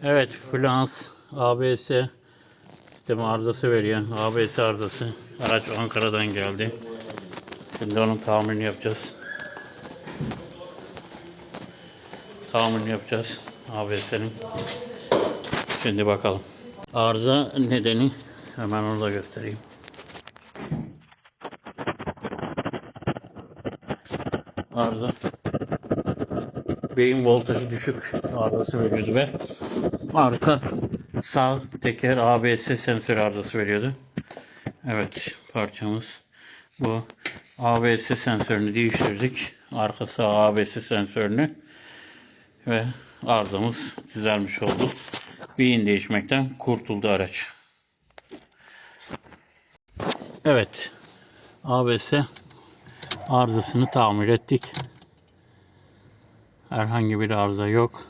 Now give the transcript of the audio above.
Evet, Flans ABS sistemi arızası veriyor. ABS arızası. Araç Ankara'dan geldi. Şimdi onun tamirini yapacağız. Tamirini yapacağız ABS'nin. Şimdi bakalım. Arıza nedeni hemen onu da göstereyim. Arıza beyin voltajı düşük arızası veriyordu ve arka sağ teker ABS sensör arızası veriyordu. Evet parçamız bu ABS sensörünü değiştirdik. Arka sağ ABS sensörünü ve arızamız düzelmiş oldu. Beyin değişmekten kurtuldu araç. Evet ABS arızasını tamir ettik. Herhangi bir arıza yok.